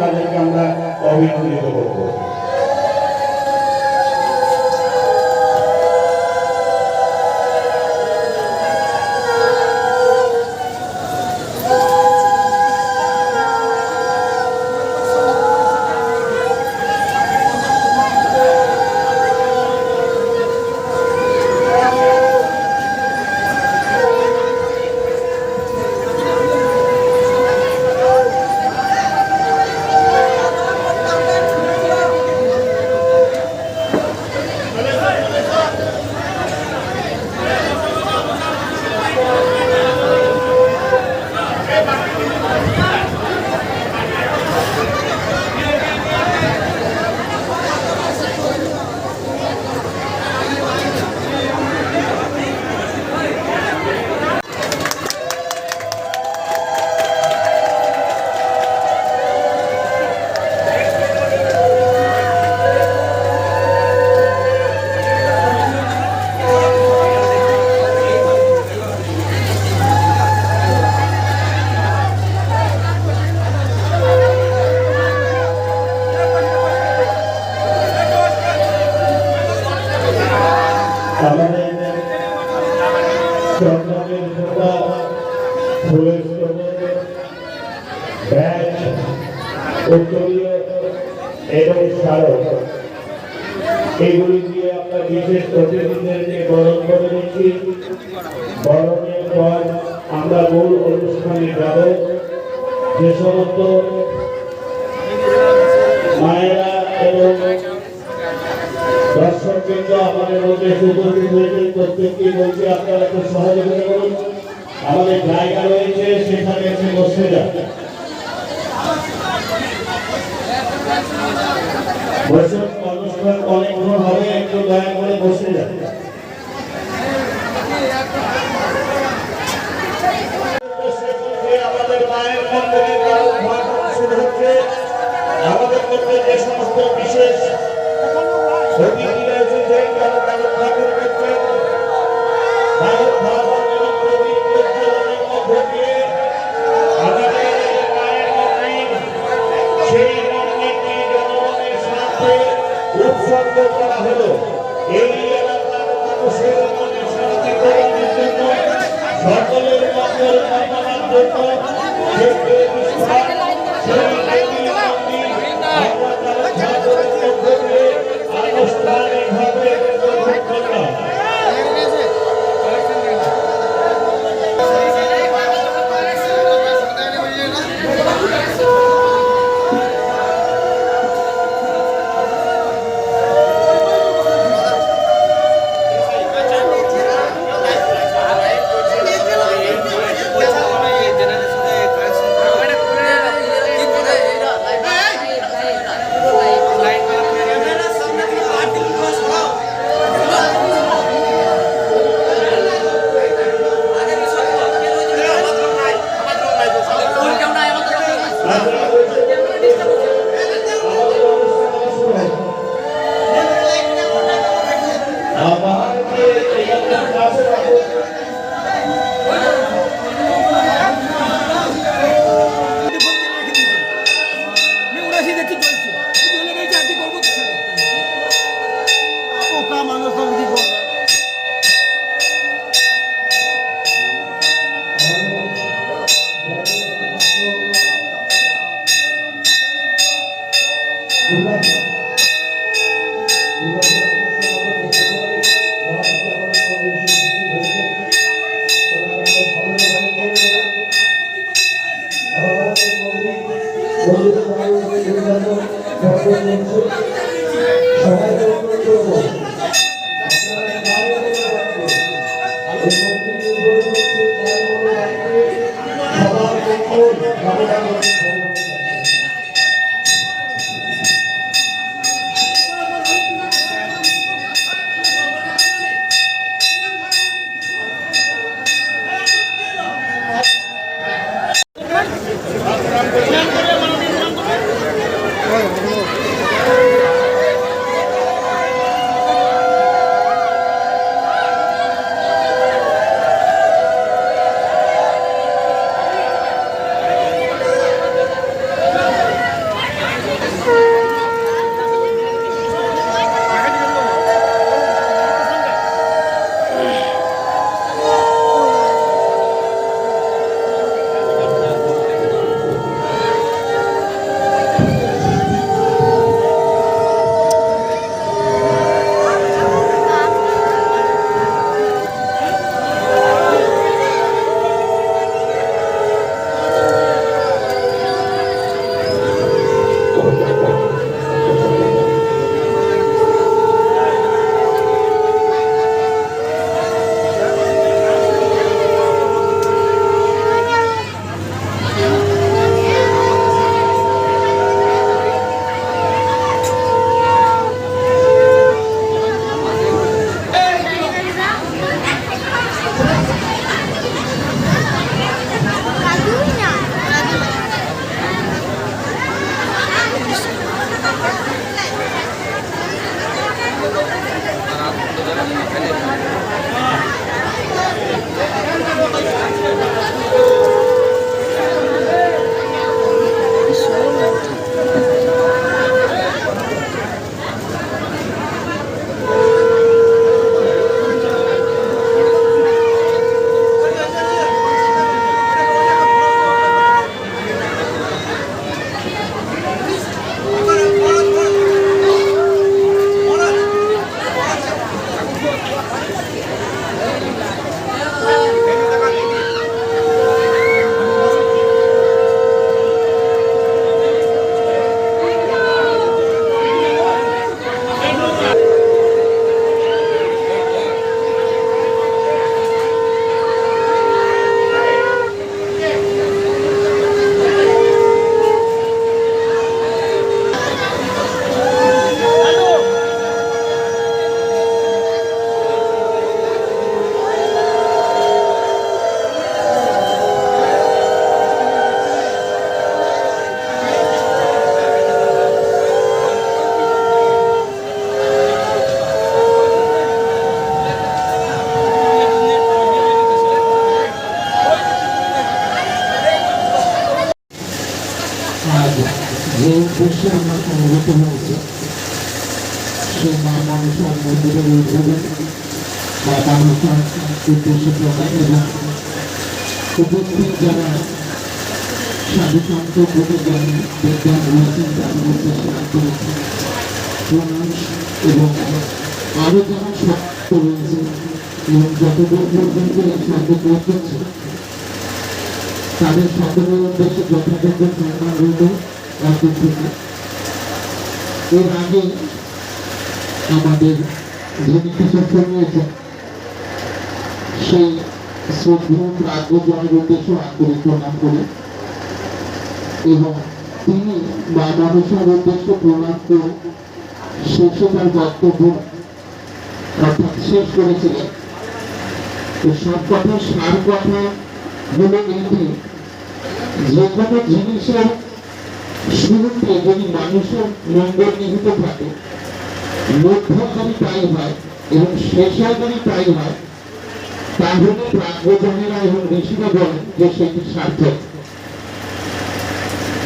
তাদেরকে আমরা অভিনন্দিত করব। এগুলি দিয়ে আমরা বিশেষ অতিথিদেরকে বরণ করে নিচ্ছি বরণের পর আমরা মূল অনুষ্ঠানে যাব। যে সমস্ত মায়েরা এবং দর্শকবৃন্দ আমাদের মধ্যে উপস্থিত হয়েছেন প্রত্যেককে বলছি, আপনারা একটু সহযোগিতা করুন। আমাদের জায়গা রয়েছে, সেখানে এসে বসে যান। বৈঠক অনুষ্ঠান অনেকক্ষণ হবে একটু দয়া করে বসে যান। আমাদের মধ্যে যে সমস্ত বিশেষ উদ্দেশ্যে আমরা সমবেত হয়েছি সেই মা মানুষের মন্দিরের উদ্বোধন বা মানুষের উদ্দেশ্য প্রকাশ এবং উপস্থিত যারা সাধুকান্ত জ্ঞান বিজ্ঞান রয়েছেন তাদের উদ্দেশ্যে আন্তরিক প্রণাম এবং আরও যারা সত্য রয়েছে সকলের উদ্দেশ্যে যথাযোগ্য সম্মান রইল থেকে এর আগে আমাদের যিনি কিছু শুনিয়েছেন সেই শ্রদ্ধ প্রাজ্ঞ জনের উদ্দেশ্য আন্তরিক প্রণাম করে। এবং তিনি বা মানুষের উদ্দেশ্য প্রণাম করে শেষে তার বক্তব্য অর্থাৎ শেষ করেছিলেন। তো সব কথা, সার কথা হলো এইটি যে কোনো জিনিসের শুরুতে যদি মানুষের মঙ্গল নিহিত থাকে মধ্য যদি তাই হয় এবং শেষে যদি তাই হয়, তাহলে প্রাজ্ঞজনেরা এবং ঋষিরা বলেন যে সেটি সার্থক।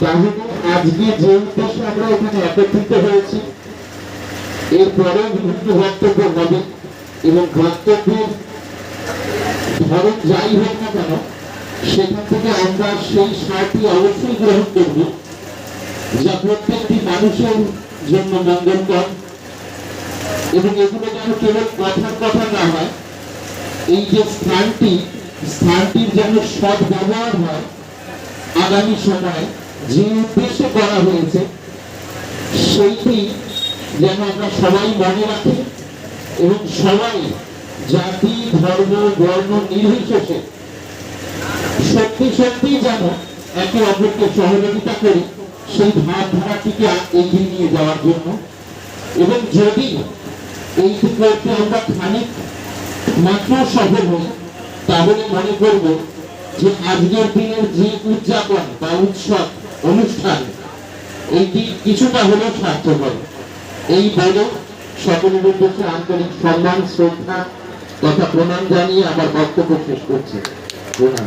তাহলে আজকে যে উদ্দেশ্যে আমরা এখানে একত্রিত হয়েছি এরপরে বিভিন্ন বক্তব্য হবে এবং বক্তব্যের ধরন যাই হোক না কেন, সেখান থেকে আমরা সেই সারটি অবশ্যই গ্রহণ করব। যা প্রত্যেকটি মানুষের জন্য মঙ্গলকর এবং এগুলো যেন কেবল কথার কথা না হয়, এই যে স্থানটি, স্থানটির যেন সৎ ব্যবহার হয়, আগামী সময়ে যে উদ্দেশ্যে করা হয়েছে, সেইটি যেন আমরা সবাই মনে রাখি এবং সবাই জাতি, ধর্ম, বর্ণ নির্বিশেষে সত্যি সত্যি যেন একে অপরকে সহযোগিতা করি। সেই ভাবধারাটিকে এগিয়ে নিয়ে যাওয়ার জন্য। এবং যদি এই করতে আমরা খানিক মাত্র সফল হই, তাহলে মনে করব যে আজকের দিনের যে উদযাপন বা উৎসব, অনুষ্ঠান, এইটি কিছুটা হলেও সার্থক হবে এই বলে সকলের উদ্দেশ্যে আন্তরিক সম্মান, শ্রদ্ধা তথা প্রণাম জানিয়ে আমার বক্তব্য শেষ করছি। প্রণাম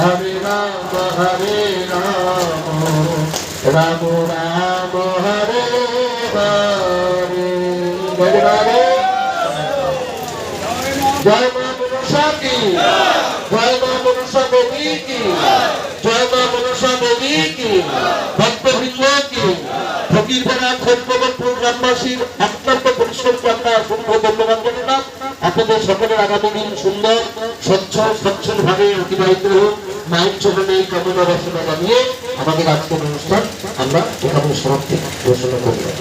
হরে রাম হরে রাম। রাম রাম, হরে হরে। রাধে জয় মা মনসা কি? জয় মা মনসা দেবী কি? জয় মা মনসা দেবী কি? ভক্তবৃন্দ কি? ফকিরপাড়া খোঁজখবর গ্রামবাসীর অত্যন্ত পরিশ্রমকে আমরা অসংখ্য ধন্যবাদ জানালাম আপনাদের সকলের আগামী দিন সুন্দর, স্বচ্ছ স্বচ্ছল ভাবে অতিবাহিত হোক। মায়ের চরণে এই কামনা বাসনা জানিয়ে আমাদের আজকের অনুষ্ঠান আমরা এখানে সমাপ্তি ঘোষণা করলাম।